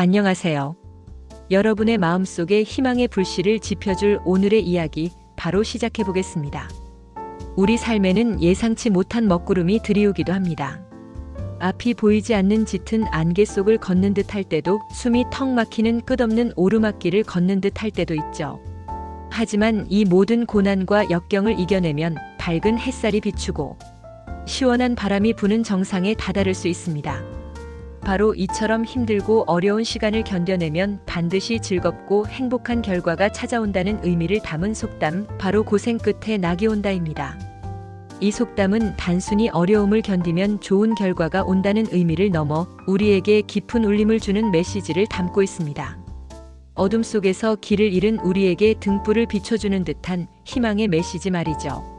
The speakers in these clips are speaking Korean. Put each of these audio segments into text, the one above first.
안녕하세요. 여러분의 마음속에 희망의 불씨를 지펴줄 오늘의 이야기 바로 시작해 보겠습니다. 우리 삶에는 예상치 못한 먹구름이 들이오기도 합니다. 앞이 보이지 않는 짙은 안개 속을 걷는 듯 할 때도 숨이 턱 막히는 끝없는 오르막길을 걷는 듯 할 때도 있죠. 하지만 이 모든 고난과 역경을 이겨내면 밝은 햇살이 비추고 시원한 바람이 부는 정상에 다다를 수 있습니다. 바로 이처럼 힘들고 어려운 시간을 견뎌내면 반드시 즐겁고 행복한 결과가 찾아온다는 의미를 담은 속담, 바로 고생 끝에 낙이 온다입니다. 이 속담은 단순히 어려움을 견디면 좋은 결과가 온다는 의미를 넘어 우리에게 깊은 울림을 주는 메시지를 담고 있습니다. 어둠 속에서 길을 잃은 우리에게 등불을 비춰주는 듯한 희망의 메시지 말이죠.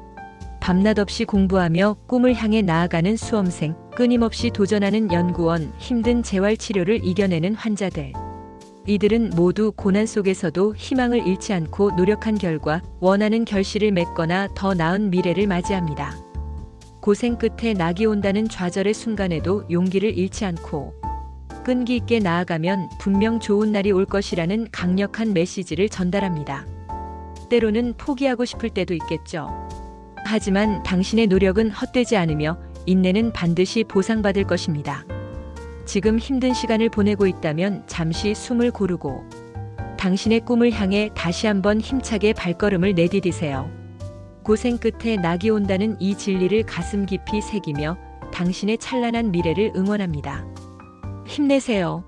밤낮 없이 공부하며 꿈을 향해 나아가는 수험생, 끊임없이 도전하는 연구원, 힘든 재활 치료를 이겨내는 환자들. 이들은 모두 고난 속에서도 희망을 잃지 않고 노력한 결과 원하는 결실을 맺거나 더 나은 미래를 맞이합니다. 고생 끝에 낙이 온다는 좌절의 순간에도 용기를 잃지 않고 끈기 있게 나아가면 분명 좋은 날이 올 것이라는 강력한 메시지를 전달합니다. 때로는 포기하고 싶을 때도 있겠죠. 하지만 당신의 노력은 헛되지 않으며 인내는 반드시 보상받을 것입니다. 지금 힘든 시간을 보내고 있다면 잠시 숨을 고르고 당신의 꿈을 향해 다시 한번 힘차게 발걸음을 내디디세요. 고생 끝에 낙이 온다는 이 진리를 가슴 깊이 새기며 당신의 찬란한 미래를 응원합니다. 힘내세요.